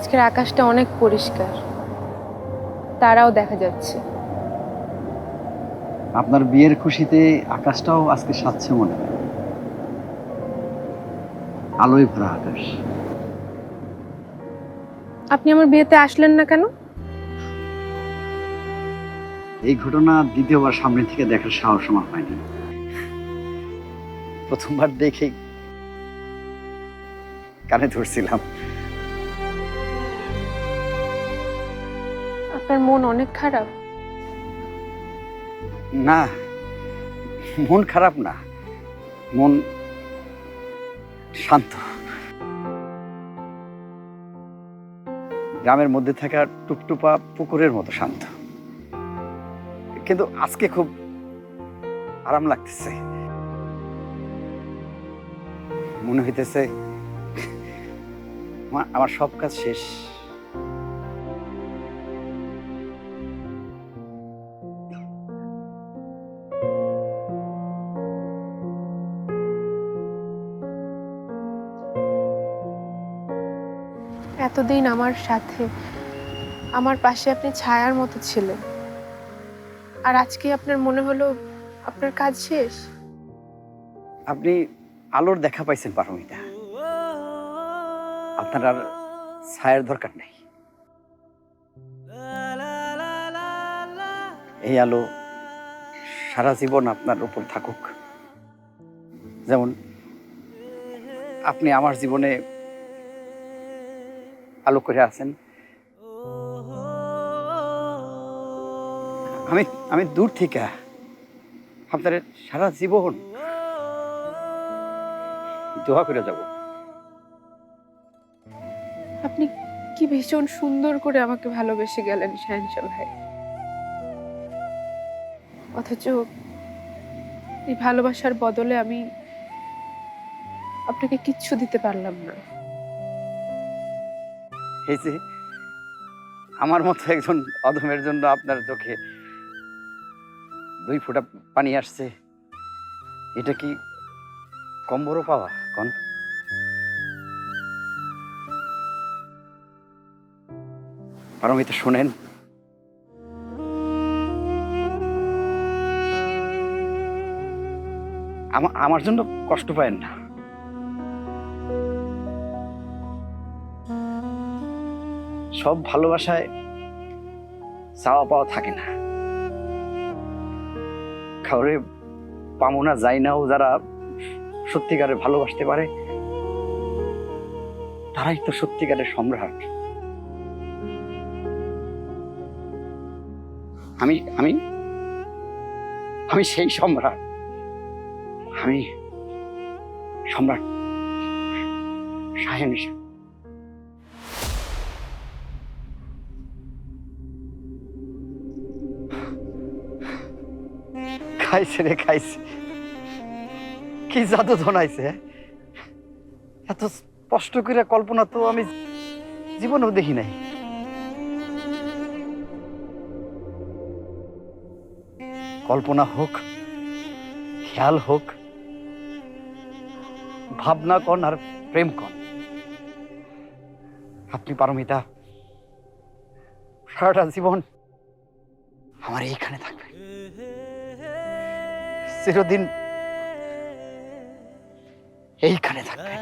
আজকের আকাশটা অনেক পরিষ্কার। তারাও দেখা যাচ্ছে। আপনার বিয়ের খুশিতে আকাশটাও আজকে সাচ্ছে মনে হয়। আলোয় ভরা আকাশ। আপনি আমার বিয়েতে আসলেন না কেন? এই ঘটনা দ্বিতীয়বার সামনে থেকে দেখার সাহস আমার হয়নি। প্রথমবার দেখে কানে ধরছিলাম। আপনার মন অনেক খারাপ? না, মন খারাপ না, মন শান্ত। গ্রামের মধ্যে থাকা টুপটুপা পুকুরের মতো শান্ত। কিন্তু আজকে খুব আরাম লাগতেছে। মনে হইতেছে আমার আমার সব কাজ শেষ। এতদিন আমার সাথে, আমার পাশে আপনি ছায়ার মতো ছিলেন। আর আজকে আপনার মনে হলো আপনার কাজ শেষ? আপনি আলোর দেখা পাইছেন পারমিতা। আপনার আর ছায়ার দরকার নেই। এই আলো সারা জীবন আপনার উপর থাকুক। যেমন আপনি আমার জীবনে আলো করে আছেন। আমি আমি দূর থেকে আপনার সারা জীবন দোয়া করে যাব। আপনি কি ভীষণ সুন্দর করে আমাকে ভালোবেসে গেলেন শাহেনশা ভাই। অথচ এই ভালোবাসার বদলে আমি আপনাকে কিচ্ছু দিতে পারলাম না। এই যে, আমার মতো একজন অধমের জন্য আপনার চোখে দুই ফোঁটা পানি আসছে, এটা কি কম বড় পাওয়া, কন? পারমিতা শোনেন। আমা- আমার জন্য কষ্ট পায়েন না। সব ভালোবাসায় চাওয়া পাওয়া থাকে না। কাউরে পামো না, যাই নাও যারা সত্যিকারে ভালোবাসতে পারে, তারাই তো সত্যিকারের সম্রাট। আমি আমি আমি সেই সম্রাট। আমি সম্রাট সাহেব খাইছে রে, খাইছে। কি জাদু ধনাইছে এত স্পষ্ট করে কল্পনা তো আমি জীবনেও দেখি নাই। কল্পনা হোক, খেয়াল হোক, ভাবনা কন আর প্রেম কন। আপনি পারমিতা, সারাটা জীবন আমার এইখানে থাকবে চিরদিন এইখানে থাকবেন